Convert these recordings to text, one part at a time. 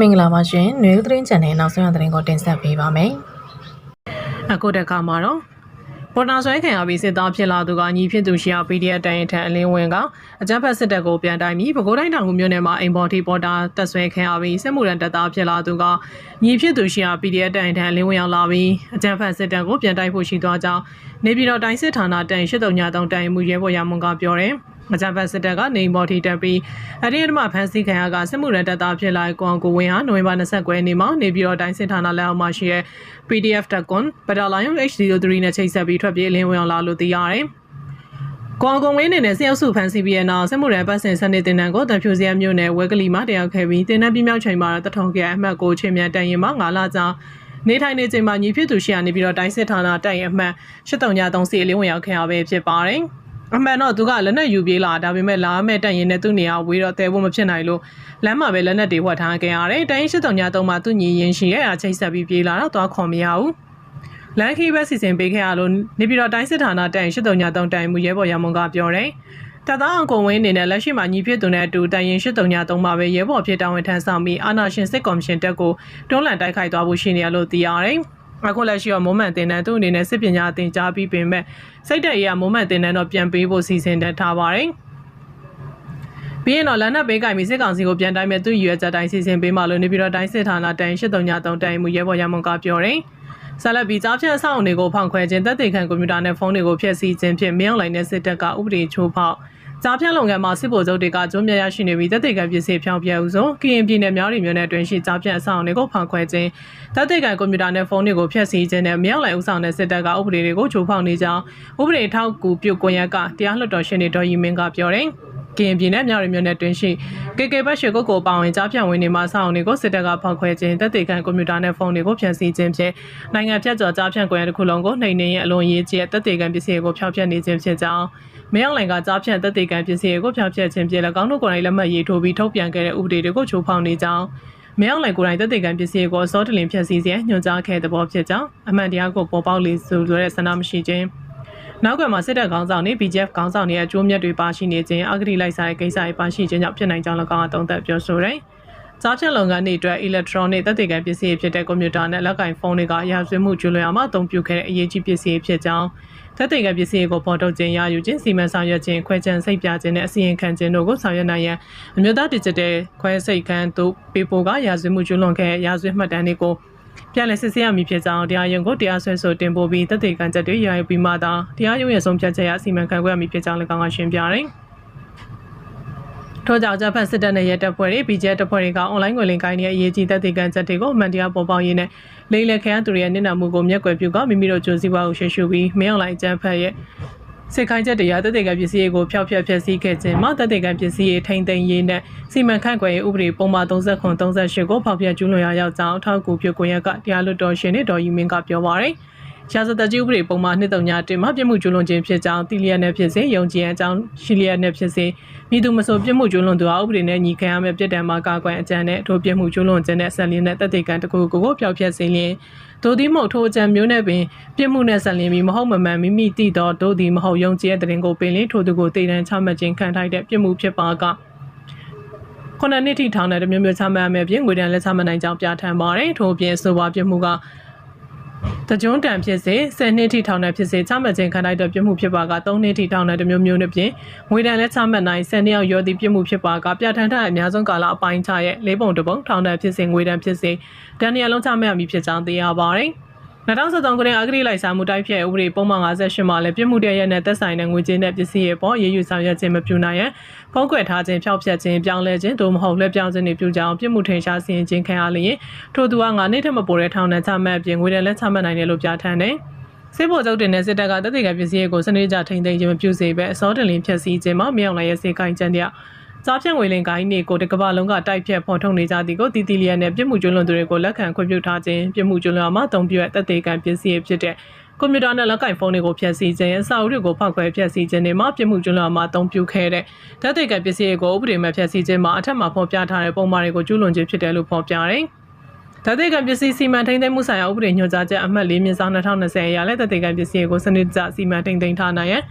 မင်္ဂလာပါရှင်။နေဦးသတင်းချန်နယ်နောက်ဆုံးရသတင်းကိုတင်ဆက်ပေးပါမယ်။အခုတခါမှာတော့ပေါ်နာဆွဲခံရပြီးစစ်သားဖြစ်လာသူကညီဖြစ်သူရှိရာ PDF တိုင်ထန်အလင်းဝင်ကအကြမ်းဖက်စစ်တပ်ကိုပြန်တိုင်ပြီးပဲခူးတိုင်းတောင်ကူမြို့နယ်မှာအိမ်ပေါ်တီပေါ်တာတက်ဆွဲခံရပြီးစစ်မှုရန်တပ်သားဖြစ်လာသူကညီဖြစ်သူရှိရာ PDF တိုင်ထန်အလင်းဝင်ရောက်လာပြီးအကြမ်းဖက်စစ်တပ်ကိုပြန်တိုင်ဖို့ရှိသွားကြောင်းနေပြည်တော်တိုင်းစစ်ဌာနတိုင်83တိုင်မှုရဲဘော်ရမွန်ကပြောတယ်။ မကြဖက်စစ်တပ်ကနေမော်ထီတက်ပြီးအရေးတမဖန်စီခံရကစစ်မှုရန်တပ်သားဖြစ်လာကွန်ကိုဝင်းဟာနိုဝင်ဘာ29ရက်နေ့မှာနေပြည်တော်တိုင်းစစ်ဌာနလက်အောက်မှာရှိတဲ့ PDF တက်ကွန်ပဒါလိုင်ယုံ HD3 နဲ့ချိတ်ဆက်ပြီးထွက်ပြေးအလင်းဝင်အောင်လာလို့သိရတယ်။ကွန်ကွန်ဝင်းနေနဲ့ဆရာစုဖန်စီပြီးတဲ့နောက်စစ်မှုရန်ပတ်စင်စနစ်တင်တန်းကိုတန်ဖြူစရမြို့နယ်ဝဲကလီမှာတရောက်ခဲ့ပြီးတင်တန်းပြမြောက်ချိန်မှာတထုံကအမှတ်ကိုချင်းမြန်တန်ရင်မှာ9လကြာနေထိုင်နေချိန်မှာညီဖြစ်သူရှိရနေပြီးတော့တိုင်းစစ်ဌာနတိုင်အမှတ်83ည3စီအလင်းဝင်ရောက်ခဲ့ရပဲဖြစ်ပါတယ်။ အမှန်တော့သူကလက်နက်ယူပြေးလာဒါပေမဲ့လာမဲ့တက်ရင်နဲ့သူ့နေရာဝေးတော့တဲဖို့မဖြစ်နိုင်လို့လမ်းမှာပဲလက်နက်တွေဝတ်ထားခဲ့ရတယ်။တိုင်းရှစ်တုံညာတုံးမှာသူ့ညီရင်ရှိရဲ့အချိတ်ဆက်ပြီးပြေးလာတော့သွားခေါ်မရဘူး။လမ်းခီးပဲစီစဉ်ပေးခဲ့ရလို့နေပြည်တော်တိုင်းစစ်ဌာနတိုင်ရှစ်တုံညာတုံးတိုင်မှုရဲဘော်ရမုံကပြောတယ်။တသားအောင်ကုန်ဝင်းအနေနဲ့လက်ရှိမှာညီဖြစ်သူနဲ့အတူတိုင်ရင်ရှစ်တုံညာတုံးမှာပဲရဲဘော်ဖြစ်တောင်းဝန်ထမ်းဆောင်ပြီးအာနာရှင်စစ်ကော်မရှင်တက်ကိုတွန်းလှန်တိုက်ခိုက်သွားဖို့ရှိနေရလို့သိရတယ်။ အခုလက်ရှိတော့မိုးမှန်တင်တန်းသူ့အနေနဲ့စစ်ပညာသင်ကြားပြီးပင်မဲ့စိတ်တရရမိုးမှန်တင်တန်းတော့ပြန်ပေးဖို့စီစဉ်ထားပါတယ်ပြီးရင်တော့လန်နက်ပေးကင်ပြီးစစ်ကောင်စီကိုပြန်တိုင်းမဲ့သူ့ရွယ်ချက်တိုင်းစီစဉ်ပေးမှလို့နေပြီးတော့တိုင်းစစ်ဌာနတိုင်8393တိုင်မှုရဲဘော်ရမုံကပြောတယ်ဆက်လက်ပြီးကြားဖြတ်အဆောက်အုံတွေကိုဖောင်ခွဲခြင်းတက်တေခံကွန်ပျူတာနဲ့ဖုန်းတွေကိုဖျက်ဆီးခြင်းဖြင့်မင်းအောင်လိုင်းနဲ့စစ်တပ်ကဥပဒေချိုးဖောက် ကြားဖြတ်လုပ်ငန်းမှာစစ်ဗိုလ်ချုပ်တွေကကျုံးမြရရှိနေပြီးတပ်တေကံပစ္စည်းဖြောင်းပြဦးဆုံးကရင်ပြည်နယ်များရီမြို့နယ်အတွင်းရှိကြားဖြတ်အဆောင်တွေကိုဖောင်ခွဲခြင်းတပ်တေကံကွန်ပျူတာနဲ့ဖုန်းတွေကိုဖျက်ဆီးခြင်းနဲ့မြောက်လိုက်ဦးဆောင်တဲ့စစ်တပ်ကဥပဒေတွေကိုချိုးဖောက်နေကြောင်းဥပဒေထောက်ကူပြုကွန်ရက်ကတရားလွှတ်တော်ရှင်တွေတော်ရီမင်းကပြောတယ်ကရင်ပြည်နယ်မြောက်ရီမြို့နယ်တွင်ရှိ KK ဘတ်ရွှေကုတ်ကိုပါဝင်ကြားဖြန့်ဝင်နေမှာစောင့်တွေကိုစစ်တပ်ကဖောက်ခွဲခြင်းတပ်တေကန်ကွန်ပျူတာနဲ့ဖုန်းတွေကိုဖျက်ဆီးခြင်းဖြင့်နိုင်ငံဖြတ်ကျော်ကြားဖြန့်ကွန်ရက်တစ်ခုလုံးကိုနှိမ်နင်းရအလွန်ရေးကြီးတဲ့တပ်တေကန်ပစ္စည်းကိုဖျောက်ဖျက်နေခြင်းဖြစ်ကြောင်း မင်းအောင်လိုင်ကကြားဖြန့်တပ်တေကန်ပစ္စည်းကိုဖျောက်ဖျက်ခြင်းဖြင့်၎င်းတို့ကိုယ်တိုင်လက်မှတ်ရေးထိုးပြီးထုတ်ပြန်ခဲ့တဲ့ဥပဒေတွေကိုချိုးဖောက်နေကြောင်းမင်းအောင်လိုင်ကိုယ်တိုင်တပ်တေကန်ပစ္စည်းကိုစောတလင်ဖျက်ဆီးခြင်းညွှန်ကြားခဲ့တဲ့ဘောဖြစ်ကြောင်းအမှန်တရားကိုပေါ်ပေါက်လေဆိုတဲ့ဆန္ဒမရှိခြင်းနောက်ကွယ်မှာစစ်တပ်ခေါင်းဆောင်တွေ BGF ခေါင်းဆောင်တွေရဲ့အကျိုးမြတ်တွေပါရှိနေခြင်းအဂတိလိုက်စားတဲ့ကိစ္စတွေပါရှိခြင်းကြောင့်ဖြစ်နိုင်ကြောင်း၎င်းအသုံးသပ်ပြောဆိုတယ်။စားဖြတ်လုပ်ငန်းတွေအတွက် electronic သက်သေခံပစ္စည်းဖြစ်တဲ့ကွန်ပျူတာနဲ့လက်ကင်ဖုန်းတွေကရာဇဝတ်မှုကျူးလွန်အောင်အသုံးပြုခဲ့တဲ့အရေးကြီးပစ္စည်းဖြစ်ကြောင်း သက်သေခံပစ္စည်းကိုပေါ်ထုတ်ခြင်းရယူခြင်းစီမံဆောင်ရွက်ခြင်းခွဲခြမ်းစိတ်ပြခြင်းနဲ့အစီရင်ခံခြင်းတို့ကိုဆောင်ရွက်နိုင်ရန်အမျိုးသား digital ခွဲစိတ်ခန်းတို့ပေပိုကရာဇဝတ်မှုကျူးလွန်ခဲ့ရာဇဝတ်မှတ်တမ်းတွေကိုပြန်လည်စစ်ဆေးရမည်ဖြစ်ကြောင်းတရားရုံးကိုတရားစွဲဆိုတင်ပို့ပြီးတပ်တေကန်ချက်တွေရယူပြီးမှသာတရားရုံးရဲ့ဆုံးဖြတ်ချက်အရအစီအမံခန့်ခွဲရမည်ဖြစ်ကြောင်းလည်းကောင်းကောင်းရှင်းပြတယ်။ ထို့ကြောင့်ဂျပန်စစ်တပ်နဲ့ရဲတပ်ဖွဲ့တွေ BJ တပ်ဖွဲ့တွေကအွန်လိုင်းငွေလိမ်ကိုင်းတဲ့အရေးကြီးသက်သေခံချက်တွေကိုအမှန်တရားပေါ်ပေါက်ရေးနဲ့လိမ့်လက်ခံသူတွေရဲ့နစ်နာမှုကိုမျက်ကွယ်ပြုကမိမိတို့ကြိုးစည်းပွားကိုရှင်းရှုပြီးမင်းအွန်လိုင်းဂျပန်ရဲ့စစ်ခိုင်းချက်တရားတည်တည်ကပစ္စည်းကိုဖျောက်ဖျက်ဖျက်ဆီးခဲ့ခြင်းမှာတည်တည်ကပစ္စည်းထိန်သိမ်းရေးနဲ့စီမံခန့်ခွဲရေးဥပဒေပုံမှန်39 38ကိုဖောက်ဖျက်ကျူးလွန်ရာရောက်ကြောင်းအထောက်အကူပြုကွန်ရက်ကတရားလွတ်တော်ရှင်နဲ့ဒေါ်ယူမင်းကပြောပါရယ် ရာဇသက်ကြီးဥပဒေပုံမှန်နှစ်တုံညာတင်မှာပြစ်မှုကျူးလွန်ခြင်းဖြစ်ကြောင်းတီလျက်နဲ့ဖြစ်စေယုံကြည်အကြောင်းရှိလျက်နဲ့ဖြစ်စေမိသူမဆိုပြစ်မှုကျူးလွန်သူဟာဥပဒေနဲ့ညီခံရမယ့်ပြစ်ဒဏ်မှာကာကွယ်အကြံနဲ့ထိုပြစ်မှုကျူးလွန်ခြင်းနဲ့ဆက်လင်းတဲ့တပ်တေကံတကူကိုကိုဖျောက်ဖျက်စေလျင်သို့သည်မဟုတ်ထိုအကြံမျိုးနဲ့ပင်ပြစ်မှုနဲ့ဆက်လင်းပြီးမဟုတ်မမှန်မိမိတည်သောတို့သည်မဟုတ်ယုံကြည်တဲ့တရင်ကိုပင်လင်းထိုသူကိုတည်တံချမှတ်ခြင်းခံထိုက်တဲ့ပြစ်မှုဖြစ်ပါကခုနှစ်နှစ်ထိထောင်တဲ့မျိုးမျိုးချမှတ်ရမယ့်ပြင်ငွေတန်းလက်ချမှတ်နိုင်ကြောင်းပြဋ္ဌာန်းပါတယ်ထို့အပြင်ဆိုပါပြစ်မှုက တကြွတံဖြစ်စေ10နှစ်ထိထောင်နဲ့ဖြစ်စေချမှတ်ခြင်းခံလိုက်တဲ့ပြစ်မှုဖြစ်ပါက3နှစ်ထိထောင်တဲ့မျိုးမျိုးနဲ့ပြင်ငွေတန်းလက်ချမှတ်နိုင်10နှစ်ရောက်ရောသည့်ပြစ်မှုဖြစ်ပါကပြဋ္ဌာန်းထားတဲ့အများဆုံးကာလအပိုင်းခြားရဲ့လေးပုံတစ်ပုံထောင်တဲ့ဖြစ်စေငွေတန်းဖြစ်စေတန်နီယလုံးချမှတ်ရမည်ဖြစ်ကြောင်းသိရပါတယ်။ 2013ခုနှစ်အဂတိလိုက်စားမှုတိုက်ဖျက်ဥပဒေပုံမှန်58မှာလည်းပြစ်မှုတရနဲ့သက်ဆိုင်တဲ့ငွေကြေးနဲ့ပစ္စည်းရဲ့ပေါ်ရေးယူဆောင်ရွက်ခြင်းမပြုနိုင်ရန်ဖုံးကွယ်ထားခြင်းဖျောက်ဖျက်ခြင်းပြောင်းလဲခြင်းသို့မဟုတ်လွှဲပြောင်းခြင်းတွေပြုကြအောင်ပြစ်မှုထင်ရှားစီရင်ခြင်းခံရလျင်ထို့သူက9နှစ်ထက်မပိုတဲ့ထောင်ဒဏ်ချမှတ်ပြင်ငွေတလက်ချမှတ်နိုင်တယ်လို့ပြဋ္ဌာန်းတယ်စစ်ဘော်ချုပ်တင်တဲ့စစ်တပ်ကတသက်ကပစ္စည်းကိုစနစ်ကြထိန်သိမ်းခြင်းမပြုစေဘဲအစောတလင်းဖျက်ဆီးခြင်းမှာမြောက်လိုက်ရဲ့စေကိုင်းချမ်းတဲ့ စားဖြန့်ငွေလင်ကိုင်းနေကိုတကဘာလုံးကတိုက်ဖြတ်ဖော်ထုတ်နေကြသည်ကိုတီတီလျက်နဲ့ပြစ်မှုကျွလွန်သူတွေကိုလက်ခံခွင့်ပြုထားခြင်းပြစ်မှုကျွလွန်မှာတုံ့ပြတဲ့တေကန်ပစ္စည်းဖြစ်တဲ့ကွန်ပျူတာနဲ့လက်ကင်ဖုန်းတွေကိုဖျက်ဆီးခြင်းအစာအုပ်တွေကိုဖောက်ခွဲဖျက်ဆီးခြင်းတွေမှာပြစ်မှုကျွလွန်မှာအသုံးပြုခဲ့တဲ့ဓာတ်တေကန်ပစ္စည်းတွေကိုဥပဒေမဲ့ဖျက်ဆီးခြင်းမှာအထက်မှာဖော်ပြထားတဲ့ပုံမှန်တွေကိုကျူးလွန်ခြင်းဖြစ်တယ်လို့ဖော်ပြတယ်ဓာတ်တေကံပစ္စည်းစီမံထိန်းသိမ်းမှုဆိုင်ရာဥပဒေညွှန်ကြားချက်အမှတ်၄မြင်းဆောင်2020အရလည်းဓာတ်တေကံပစ္စည်းကိုစနစ်တကျစီမံထိန်းသိမ်းထားနိုင်ရန်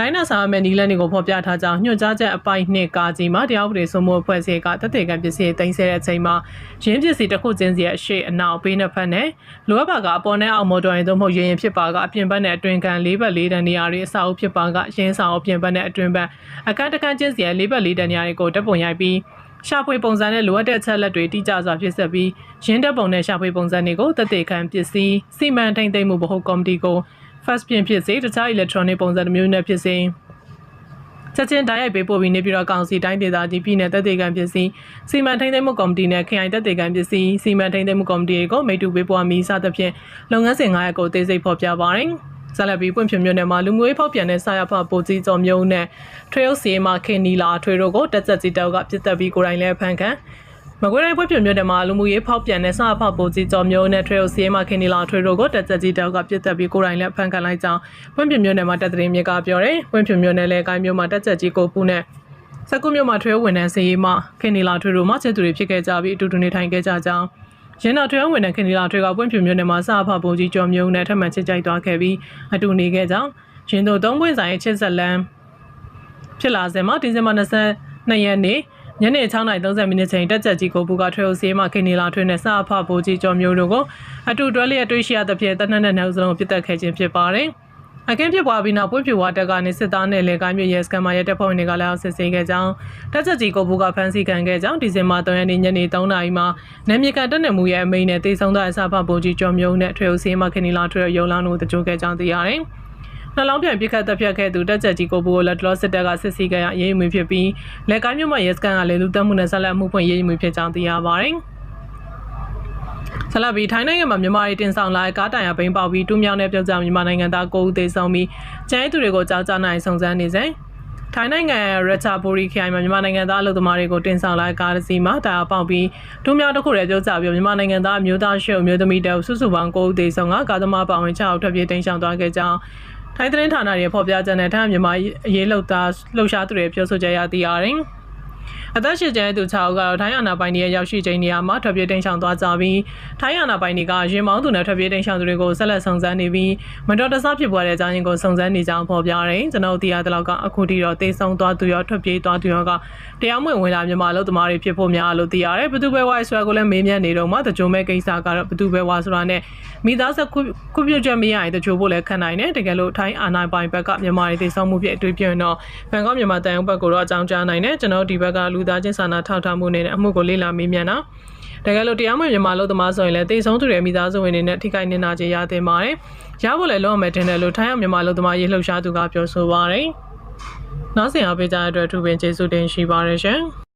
လိုင်းနာဆောင်အမယ်နီလန်တွေကိုဖော်ပြထားကြောင်းညွှန်ကြားချက်အပိုင်းနှစ်ကာကြီးမှာတရားဥပဒေစိုးမိုးအဖွဲ့အစည်းကတပ်တေကံပစ္စည်းတင်ဆက်တဲ့အချိန်မှာရင်းပစ္စည်းတစ်ခုချင်းစီရဲ့အရှိအနောက်ဘေးနှစ်ဖက်နဲ့လိုအပ်ပါကအပေါ်နဲ့အောက်မော်တော်ရင်သို့မဟုတ်ရရင်ဖြစ်ပါကအပြင်ဘက်နဲ့အတွင်ကန်၄ဘက်၄တန်နေရာတွေအစာအုပ်ဖြစ်ပါကရင်းဆောင်အပြင်ဘက်နဲ့အတွင်ဘက်အခန်းတစ်ခန်းချင်းစီရဲ့၄ဘက်၄တန်နေရာတွေကိုတပ်ပုံရိုက်ပြီးရှာဖွေပုံစံနဲ့လိုအပ်တဲ့အချက်လက်တွေတိကျစွာဖြစ်ဆက်ပြီးရင်းတပ်ပုံနဲ့ရှာဖွေပုံစံတွေကိုတပ်တေခံပစ္စည်းစီမံထိန်သိမ်းမှုဗဟိုကော်မတီကို first ပြင်ဖြစ်စေတခြား electronic ပုံစံတစ်မျိုးနဲ့ဖြစ်စေချက်ချင်းတိုက်ရိုက်ပေးပို့ပြီးနေပြည်တော်ကောင်စီတိုင်းဒေသကြီးပြည်နယ်တပ်တေကံပစ္စည်းစီမံထိန်းသိမ်းမှုကော်မတီနဲ့ခရိုင်တပ်တေကံပစ္စည်းစီမံထိန်းသိမ်းမှုကော်မတီကိုမိတူပေးပွားမိစသဖြင့်လုပ်ငန်းစဉ်9ရပ်ကိုအသေးစိတ်ဖော်ပြပါတယ်။ဆက်လက်ပြီးပွင့်ဖြူမြို့နယ်မှာလူမျိုးရေးဖောက်ပြန်တဲ့ဆရာဖပိုကြီးကျော်မျိုးနဲ့ထွေအုပ်စီမာခင်နီလာထွေတို့ကိုတက်သက်စီတောက်ကပြစ်တက်ပြီးကိုယ်တိုင်လည်းဖန်ခံ မကွေးတိုင်းဖွံ့ဖြိုးမြို့နယ်မှာလူမှုရေးဖောက်ပြန်တဲ့ဆာဖောက်ပိုကြီးကျော်မျိုးနဲ့ထွေအုပ်စီမာခင်နီလာထွေတို့ကိုတက်သက်ကြီးတောက်ကပြစ်တက်ပြီးကိုယ်တိုင်လည်းဖန်ခံလိုက်ကြောင်းဖွံ့ဖြိုးမြို့နယ်မှာတက်တဲ့မြေကပြောတယ်ဖွံ့ဖြိုးမြို့နယ်လည်းကိုင်းမြို့မှာတက်သက်ကြီးကိုပူနဲ့စကုမြို့မှာထွေဝန်ထမ်းစီရေးမှခင်နီလာထွေတို့မှချစ်သူတွေဖြစ်ခဲ့ကြပြီးအတူတူနေထိုင်ခဲ့ကြကြောင်းရင်းတော်ထွေဝန်ထမ်းခင်နီလာထွေကပွင့်ဖြူမြို့နယ်မှာစဖပုံကြီးကျော်မျိုးနဲ့ထပ်မံချစ်ကြိုက်သွားခဲ့ပြီးအတူနေခဲ့ကြောင်းရင်းတို့သုံးပွင့်ဆိုင်ရဲ့ချစ်ဆက်လန်းဖြစ်လာစဉ်မှာဒီဇင်ဘာ22ရက်နေ့ ညနေ6:30မိနစ်ချိန်တက်ကြကြီးကိုဘူကထွေအိုစီမှခင်နီလာထွေနဲ့စအဖဘိုးကြီးကျော်မျိုးတို့ကိုအတူတွဲလျက်တွေ့ရှိရသဖြင့်တနက်နဲ့နောက်စလုံးပြစ်တက်ခဲ့ခြင်းဖြစ်ပါတယ်။အခင်းဖြစ်ပွားပြီးနောက်ပွင့်ပြဝါတက်ကနေစစ်သားနဲ့လေကိုင်းမြို့ရဲစခန်းမှာရဲတပ်ဖွဲ့ဝင်တွေကလည်းအောင်စစ်ဆေးခဲ့ကြောင်းတက်ချက်ကြီးကိုဘူကဖမ်းဆီးခံခဲ့ကြောင်းဒီဇင်ဘာ3ရက်နေ့ညနေ3နာရီမှာနယ်မြေကန်တက်နေမှုရဲ့အမိန့်နဲ့တေဆုံးတဲ့အစဖဘိုးကြီးကျော်မျိုးနဲ့ထွေအိုစီမှခင်နီလာထွေရုံလောင်းတို့တကြိုခဲ့ကြောင်းသိရတယ်။ နှလုံးပြန်ပြစ်ခတ်တပ်ဖြတ်ခဲ့သူတက်ချက်ကြီးကိုဘူကိုလက်တလောစစ်တပ်ကစစ်ဆေးခဲ့ရရေးမှုဖြစ်ပြီးလက်ကိုင်းမြို့မှာရဲစခန်းကလည်းလူတက်မှုနဲ့ဆက်လက်မှုဖွင့်ရေးမှုဖြစ်ကြောင်းသိရပါတယ်။ဆလဘီထိုင်းနိုင်ငံမှာမြန်မာပြည်တင်ဆောင်လာတဲ့ကားတိုင်ရဘိန်းပေါက်ပြီးတူးမြောင်းတဲ့ပြုတ်ကြမြန်မာနိုင်ငံသား9ဦးသေဆုံးပြီးကျန်းသူတွေကိုကြောက်ကြနိုင်စုံစမ်းနေစဉ်ထိုင်းနိုင်ငံရချာဘူရီခိုင်မှာမြန်မာနိုင်ငံသားအလုပ်သမားတွေကိုတင်ဆောင်လာကားတစ်စီးမှာတာယာပေါက်ပြီးတူးမြောင်းတစ်ခုတည်းပြုတ်ကြပြီးမြန်မာနိုင်ငံသားအမျိုးသားရှေ့အမျိုးသမီးတအုပ်စုစုပေါင်း9ဦးသေဆုံးကကားသမားပါဝင်6ဦးထွက်ပြေးတင်ဆောင်သွားခဲ့ကြောင်း ထိုင်းသတင်းဌာနတွေဖော်ပြကြတဲ့ထိုင်းမြန်မာအရေးလှုပ်သားလှုပ်ရှားသူတွေပြောဆိုကြရသည်အားဖြင့် အသက်ရှင်ကျဲသူ6ဦးကတော့ထိုင်းအာဏာပိုင်တွေရဲ့ရောက်ရှိချိန်နေရာမှာထွက်ပြေးတိမ်းရှောင်သွားကြပြီးထိုင်းအာဏာပိုင်တွေကရင်မောင်းသူနဲ့ထွက်ပြေးတိမ်းရှောင်သူတွေကိုဆက်လက်စုံစမ်းနေပြီးမတော်တဆဖြစ်ပွားတဲ့အကြောင်းရင်းကိုစုံစမ်းနေကြောင်းဖော်ပြတယ်ကျွန်တော်တို့တရားတလောက်ကအခုထိတော့တေဆုံးသွားသူရောထွက်ပြေးသွားသူရောကတရားမဝင်ဝင်လာမြန်မာလူသမားတွေဖြစ်ဖို့များလို့သိရတယ်ဘသူပဲဝိုင်းဆွဲကိုလည်းမေးမြန်းနေတော့မှတကြိုမဲ့ကိစ္စကတော့ဘသူပဲဝါဆိုတာနဲ့မိသားစုခုပြချက်မရရင်တကြိုဖို့လည်းခံနိုင်တယ်တကယ်လို့ထိုင်းအာဏာပိုင်ဘက်ကမြန်မာတွေတေဆုံးမှုဖြစ်အတွေ့ပြန်တော့ဘန်ကောက်မြန်မာတန်ရုံဘက်ကိုတော့အကြောင်းကြားနိုင်တယ်ကျွန်တော်ဒီဘက်ကလူသားချင်းစာနာထောက်ထားမှုနဲ့အမှုကိုလေ့လာမေးမြန်းတာတကယ်လို့တရားမဝင်မြန်မာလူသမားဆိုရင်လည်းတေဆုံးသူတွေမိသားစုဝင်တွေနဲ့ထိခိုက်နေတာချေရတင်ပါတယ်။ရဖို့လည်းလုံးဝမတင်တယ်လို့ထိုင်းအောင်မြန်မာလူသမားရေးလှုပ်ရှားသူကပြောဆိုပါတယ်။နောက်ဆင်အားပေးကြတဲ့အတွက်ထူပင်ကျေးဇူးတင်ရှိပါတယ်ရှင်။